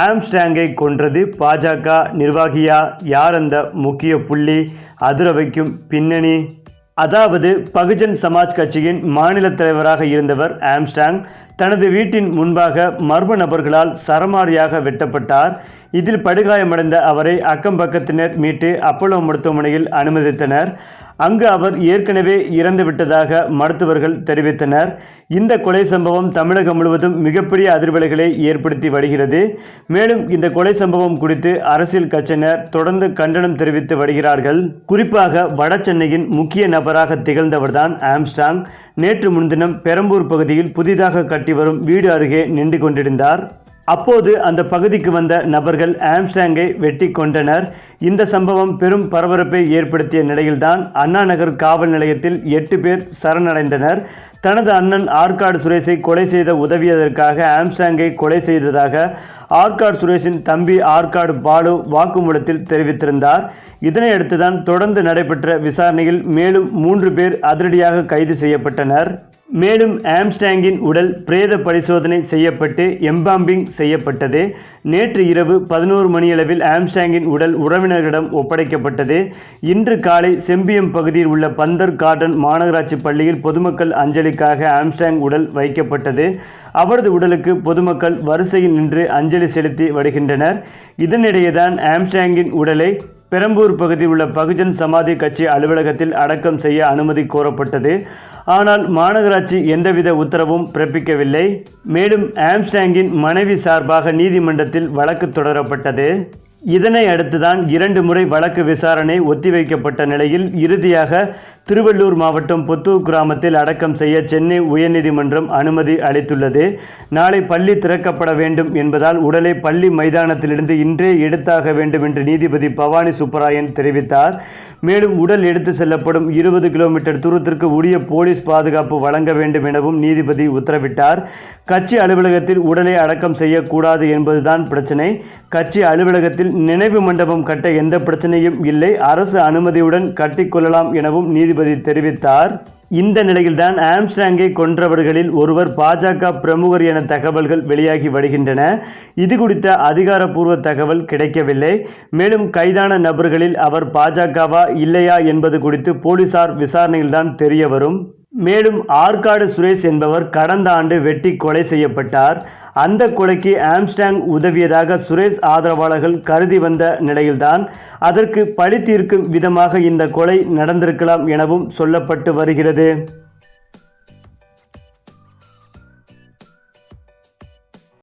ஆம்ஸ்டாங்கை கொன்றது பாஜக நிர்வாகியா? யார் அந்த முக்கிய புள்ளி? அதிர வைக்கும் பின்னணி? அதாவது பகுஜன் சமாஜ் கட்சியின் மாநில தலைவராக இருந்தவர் ஆம்ஸ்டாங் தனது வீட்டின் முன்பாக மர்ம நபர்களால் சரமாரியாக வெட்டப்பட்டார். இதில் படுகாயமடைந்த அவரை அக்கம் பக்கத்தினர் மீட்டு அப்போலோ மருத்துவமனையில் அனுமதித்தனர். அங்கு அவர் ஏற்கனவே இறந்துவிட்டதாக மருத்துவர்கள் தெரிவித்தனர். இந்த கொலை சம்பவம் தமிழகம் முழுவதும் மிகப்பெரிய அதிர்வலைகளை ஏற்படுத்தி வருகிறது. மேலும் இந்த கொலை சம்பவம் குறித்து அரசியல் கட்சியினர் தொடர்ந்து கண்டனம் தெரிவித்து வருகிறார்கள். குறிப்பாக வட சென்னையின் முக்கிய நபராக திகழ்ந்தவர்தான் ஆம்ஸ்டாங். நேற்று முன்தினம் பெரம்பூர் பகுதியில் புதிதாக கட்டி வரும் வீடு அருகே நின்று கொண்டிருந்தார். அப்போது அந்த பகுதிக்கு வந்த நபர்கள் ஆம்ஸ்டாங்கை வெட்டி கொண்டனர் இந்த சம்பவம் பெரும் பரபரப்பை ஏற்படுத்திய நிலையில்தான் அண்ணா நகர் காவல் நிலையத்தில் எட்டு பேர் சரணடைந்தனர். தனது அண்ணன் ஆற்காடு சுரேஷை கொலை செய்த உதவியதற்காக ஆம்ஸ்டாங்கை கொலை செய்ததாக ஆற்காடு சுரேஷின் தம்பி ஆற்காடு பாலு வாக்குமூலத்தில் தெரிவித்திருந்தார். இதனையடுத்துதான் தொடர்ந்து நடைபெற்ற விசாரணையில் மேலும் மூன்று பேர் அதிரடியாக கைது செய்யப்பட்டனர். மேலும் ஆம்ஸ்டாங்கின் உடல் பிரேத பரிசோதனை செய்யப்பட்டு எம்பாம்பிங் செய்யப்பட்டது. நேற்று இரவு பதினோரு மணியளவில் ஆம்ஸ்டாங்கின் உடல் உறவினர்களிடம் ஒப்படைக்கப்பட்டது. இன்று காலை செம்பியம் பகுதியில் உள்ள பந்தர் கார்டன் மாநகராட்சி பள்ளியில் பொதுமக்கள் அஞ்சலிக்காக ஆம்ஸ்டாங் உடல் வைக்கப்பட்டது. அவரது உடலுக்கு பொதுமக்கள் வரிசையில் நின்று அஞ்சலி செலுத்தி வருகின்றனர். இதனிடையேதான் ஆம்ஸ்டாங்கின் உடலை பெரம்பூர் பகுதியில் உள்ள பகுஜன் சமாதி கட்சி அலுவலகத்தில் அடக்கம் செய்ய அனுமதி கோரப்பட்டது. ஆனால் மாநகராட்சி எந்தவித உத்தரவும் பிறப்பிக்கவில்லை. மேலும் ஆம்ஸ்டாங்கின் மனைவி சார்பாக நீதிமன்றத்தில் வழக்கு தொடரப்பட்டது. இதனை அடுத்துதான் இரண்டு முறை வழக்கு விசாரணை ஒத்திவைக்கப்பட்ட நிலையில் இறுதியாக திருவள்ளூர் மாவட்டம் புத்தூர் கிராமத்தில் அடக்கம் செய்ய சென்னை உயர்நீதிமன்றம் அனுமதி அளித்துள்ளது. நாளை பள்ளி திறக்கப்பட வேண்டும் என்பதால் உடலை பள்ளி மைதானத்திலிருந்து இன்றே எடுத்தாக வேண்டும் என்று நீதிபதி பவானி சுப்பராயன் தெரிவித்தார். மேலும் உடல் எடுத்து செல்லப்படும் இருபது கிலோமீட்டர் தூரத்திற்கு உரிய போலீஸ் பாதுகாப்பு வழங்க வேண்டும் எனவும் நீதிபதி உத்தரவிட்டார். கட்சி அலுவலகத்தில் உடலை அடக்கம் செய்யக்கூடாது என்பதுதான் பிரச்சனை. கட்சி அலுவலகத்தில் நினைவு மண்டபம் கட்ட எந்த பிரச்சனையும் இல்லை. அரசு அனுமதியுடன் கட்டிக்கொள்ளலாம் எனவும் நீதி நீதிபதி தெரிவித்தார். இந்த நிலையில்தான் ஆம்ஸ்டாங்கை கொன்றவர்களில் ஒருவர் பாஜக பிரமுகர் என தகவல்கள் வெளியாகி வருகின்றன. இது குறித்த அதிகாரப்பூர்வ தகவல் கிடைக்கவில்லை. மேலும் கைதான நபர்களில் அவர் பாஜகவா இல்லையா என்பது குறித்து போலீசார் விசாரணையில்தான் தெரிய வரும் மேலும் ஆற்காடு சுரேஷ் என்பவர் கடந்த ஆண்டு வெட்டி கொலை செய்யப்பட்டார். அந்த கொலைக்கு ஆம்ஸ்டாங் உதவியதாக சுரேஷ் ஆதரவாளர்கள் கருதி வந்த நிலையில்தான் அதற்கு பழி தீர்க்கும் விதமாக இந்த கொலை நடந்திருக்கலாம் எனவும் சொல்லப்பட்டு வருகிறது.